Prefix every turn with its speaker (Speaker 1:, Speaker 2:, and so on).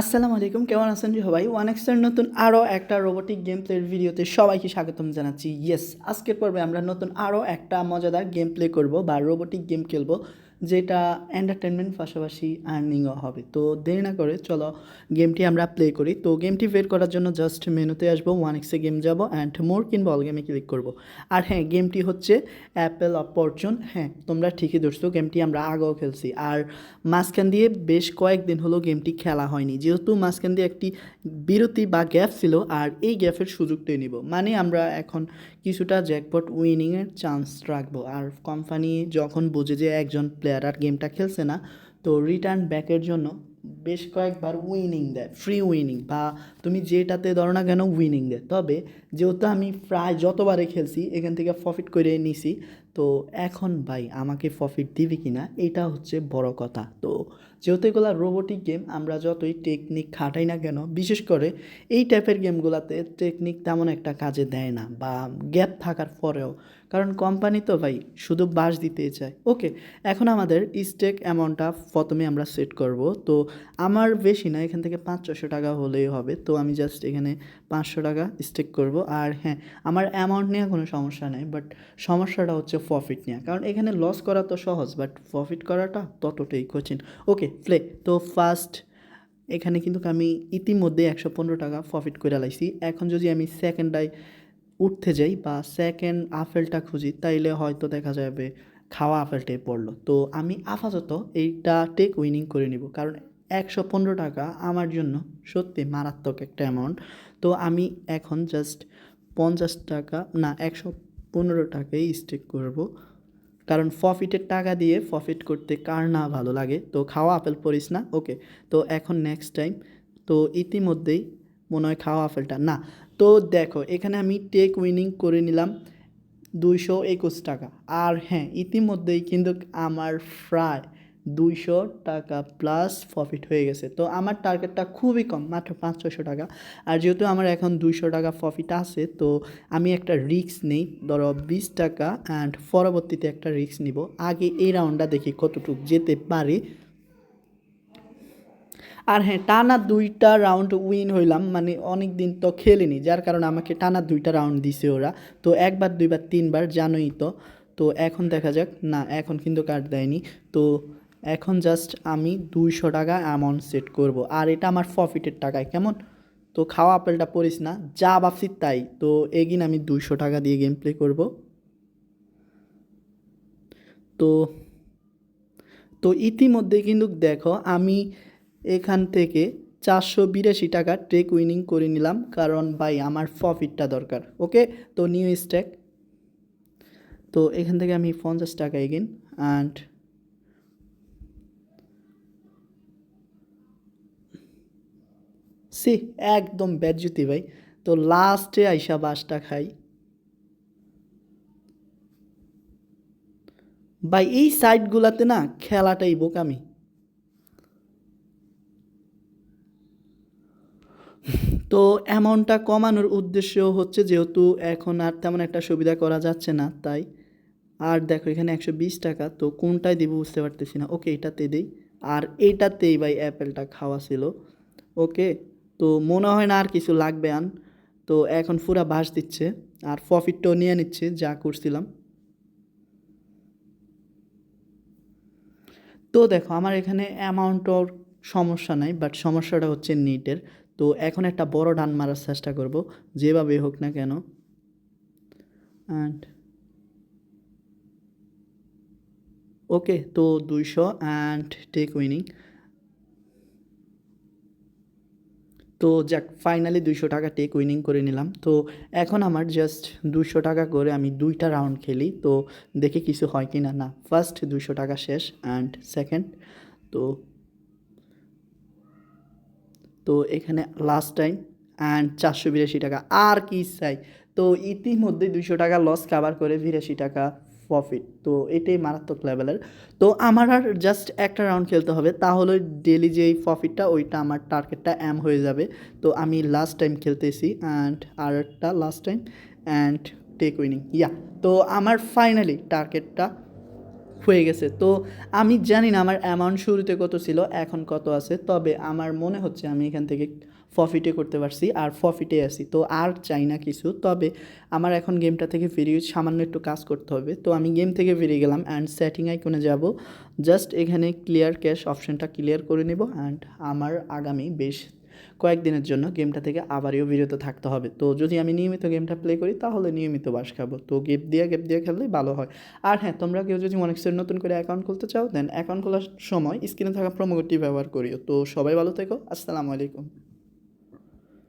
Speaker 1: আসসালামু আলাইকুম, কেমন আছেন সবাই? ওয়ান এক্সের নতুন আরও একটা রোবোটিক গেম প্লের ভিডিওতে সবাইকে স্বাগতম জানাচ্ছি। ইয়েস আজকের পর্বে আমরা নতুন আরও একটা মজাদার গেম প্লে করব বা রোবোটিক গেম খেলব। যেটা এন্টারটেনমেন্ট পাশাপাশি আর্নিংও হবে। তো দেরি না করে চলো গেমটি আমরা প্লে করি। তো গেমটি বের করার জন্য জাস্ট মেনুতে আসব ওয়ান এক্সে গেম যাব অ্যান্ড মোর কিনবো অল গেমে ক্লিক করব। আর হ্যাঁ গেমটি হচ্ছে অ্যাপেল অপরচুন হ্যাঁ তোমরা ঠিকই ধরছো গেমটি আমরা আগেও খেলছি। আর মাঝখান দিয়ে বেশ কয়েকদিন হলো গেমটি খেলা হয়নি। যেহেতু মাঝখান দিয়ে একটি বিরতি বা গ্যাপ ছিল, আর এই গ্যাপের সুযোগটাই নিব। মানে আমরা এখন কিছুটা জ্যাকপট উইনিংয়ের চান্স রাখব। আর কোম্পানি যখন বোঝে যে একজন প্লেয়ার আর গেমটা খেলছে না, তো রিটার্ন ব্যাকের জন্য বেশ কয়েকবার উইনিং দেয় ফ্রি উইনিং বা তুমি যেটাতে ধরো না কেন উইনিং দেয়। তবে যেহেতু আমি প্রায় যতবারে খেলছি, এখান থেকে প্রফিট করে নিছি, তো এখন ভাই আমাকে প্রফিট দিবে কি না এটা হচ্ছে বড় কথা। তো যেহেতু এগুলো রোবোটিক গেম আমরা যতই টেকনিক খাটাই না কেন, বিশেষ করে এই টাইপের গেমগুলোতে টেকনিক তেমন একটা কাজে দেয় না বা গ্যাপ থাকার পরেও কারণ কোম্পানি তো ভাই, শুধু বাস দিতেই চায়। ওকে, এখন আমাদের স্টেক অ্যামাউন্টটা প্রথমে আমরা সেট করব। তো আমার বেশি না, এখান থেকে পাঁচ ছশো টাকা হলেই হবে। তো আমি জাস্ট এখানে পাঁচশো টাকা স্টেক করব। আর হ্যাঁ আমার অ্যামাউন্ট নিয়ে কোনো সমস্যা নেই বাট সমস্যাটা হচ্ছে প্রফিট নেওয়া কারণ এখানে লস করা তো সহজ বাট প্রফিট করাটা ততটাই কঠিন। ওকে প্লে তো ফার্স্ট এখানে কিন্তু আমি ইতিমধ্যে একশো পনেরো টাকা প্রফিট করে লাইছি। এখন যদি আমি সেকেন্ডায় উঠতে যাই বা সেকেন্ড আপেলটা খুঁজি, তাইলে হয়তো দেখা যাবে খাওয়া আপেলটাই পড়ল। তো আমি আপাতত এইটা টেক উইনিং করে নিব। কারণ একশো পনেরো টাকা আমার জন্য সত্যি মারাত্মক একটা অ্যামাউন্ট তো আমি এখন জাস্ট পঞ্চাশ টাকা, না, একশো পনেরো টাকাই স্টেক করব। কারণ প্রফিটের টাকা দিয়ে প্রফিট করতে কার না ভালো লাগে? তো খাওয়া আপেল পড়িস না? ওকে তো এখন নেক্সট টাইম তো ইতিমধ্যেই মনে হয় খাওয়া আপেলটা না, তো দেখো, এখানে আমি টেক উইনিং করে নিলাম দুইশো একুশ টাকা। আর হ্যাঁ ইতিমধ্যেই কিন্তু আমার প্রায় দুইশো টাকা প্লাস প্রফিট হয়ে গেছে। তো আমার টার্গেটটা খুবই কম, মাত্র পাঁচ ছশো টাকা। আর যেহেতু আমার এখন দুইশো টাকা প্রফিট আছে, তো আমি একটা রিস্ক নেই। ধরো বিশ টাকা অ্যান্ড পরবর্তীতে একটা রিস্ক নিব। আগে এই রাউন্ডটা দেখি কতটুকু যেতে পারি। আর হ্যাঁ টানা দুইটা রাউন্ড উইন হইলাম মানে অনেক দিন তো খেলিনি, যার কারণে আমাকে টানা দুইটা রাউন্ড দিছে ওরা। তো একবার, দুইবার, তিনবার, জানোই তো। তো এখন দেখা যাক, না, এখন কিন্তু কার্ড দেয়নি। তো এখন জাস্ট আমি দুইশো টাকা অ্যামাউন্ট সেট করব। আর এটা আমার প্রফিটের টাকায়, কেমন? তো খাওয়া আপেলটা পড়িস না, যা ভাবছি তাই। তো এগিন আমি দুইশো টাকা দিয়ে গেম প্লে করব। তো তো ইতিমধ্যে কিন্তু দেখো, আমি এখান থেকে চারশো বিরাশি টাকা ট্রেক উইনিং করে নিলাম, কারণ ভাই আমার প্রফিটটা দরকার। ওকে? তো নিউ স্ট্যাক তো এখান থেকে আমি পঞ্চাশ টাকা এগিন অ্যান্ড সি, একদম ব্যাজ্যুতি ভাই। তো লাস্টে আইসা বাসটা খাই। ভাই, এই সাইডগুলাতে না খেলাটাই বোকামি। তো অ্যামাউন্টটা কমানোর উদ্দেশ্য হচ্ছে যেহেতু এখন আর তেমন একটা সুবিধা করা যাচ্ছে না, তাই আর দেখো এখানে একশো বিশ টাকা, তো কোনটায় দিব বুঝতে পারতেছি না। ওকে, এটাতে দিই। আর এটাতেই ভাই অ্যাপেলটা খাওয়া ছিল। ওকে, তো মনে হয় না আর কিছু লাগবে আন। তো এখন পুরা বাস দিচ্ছে আর প্রফিটটাও নিয়ে নিচ্ছে, যা করছিলাম। তো দেখো, আমার এখানে অ্যামাউন্টর সমস্যা নাই বাট সমস্যাটা হচ্ছে নিটের তো এখন একটা বড় ডান মারার চেষ্টা করব যেভাবে হোক না কেন। অ্যান্ড ওকে তো দুইশো অ্যান্ড টেক উইনিং তো যাক ফাইনালি দুইশো টাকা টেক উইনিং করে নিলাম। তো এখন আমার জাস্ট দুশো টাকা করে আমি দুইটা রাউন্ড খেলি। তো দেখে কিছু হয় কি না না ফার্স্ট দুশো টাকা শেষ অ্যান্ড সেকেন্ড তো তো এখানে লাস্ট টাইম অ্যান্ড চারশো বিরাশি টাকা। আর কি চাই? তো ইতিমধ্যে দুইশো টাকা লস কাভার করে বিরাশি টাকা প্রফিট তো এটাই মারাত্মক লেভেলের তো আমার আর জাস্ট একটা রাউন্ড খেলতে হবে তাহলে ডেলি যেই প্রফিটটা ওইটা আমার টার্গেটটা অ্যাম হয়ে যাবে। তো আমি লাস্ট টাইম খেলতেছি অ্যান্ড আর একটা last time and take winning yeah তো আমার ফাইনালি টার্গেটটা হয়ে গেছে। তো আমি জানি না আমার অ্যামাউন্ট শুরুতে কত ছিল, এখন কত আছে, তবে আমার মনে হচ্ছে আমি এখান থেকে প্রফিটে করতে পারছি, আর প্রফিটে আছি। তো আর চাই না কিছু, তবে আমার এখন গেমটা থেকে ফিরিয়ে সামান্য একটু কাজ করতে হবে। তো আমি গেম থেকে ফিরে গেলাম অ্যান্ড সেটিং আইকনে যাব। জাস্ট এখানে ক্লিয়ার ক্যাশ অপশানটা ক্লিয়ার করে নেব অ্যান্ড আমার আগামী বেশ কয়েকদিনের জন্য গেমটা থেকে আবারও বিরত থাকতে হবে। তো যদি আমি নিয়মিত গেমটা প্লে করি, তাহলে নিয়মিত বাস খাব। তো গেপ দিয়ে গেপ দিয়ে খেললেই ভালো হয়। আর হ্যাঁ তোমরা কেউ যদি অনেকের নতুন করে অ্যাকাউন্ট খুলতে চাও দেন অ্যাকাউন্ট খোলার সময় স্ক্রিনে থাকা প্রোমো কোডটি ব্যবহার করিও। তো সবাই ভালো থেকো, আসসালামু আলাইকুম।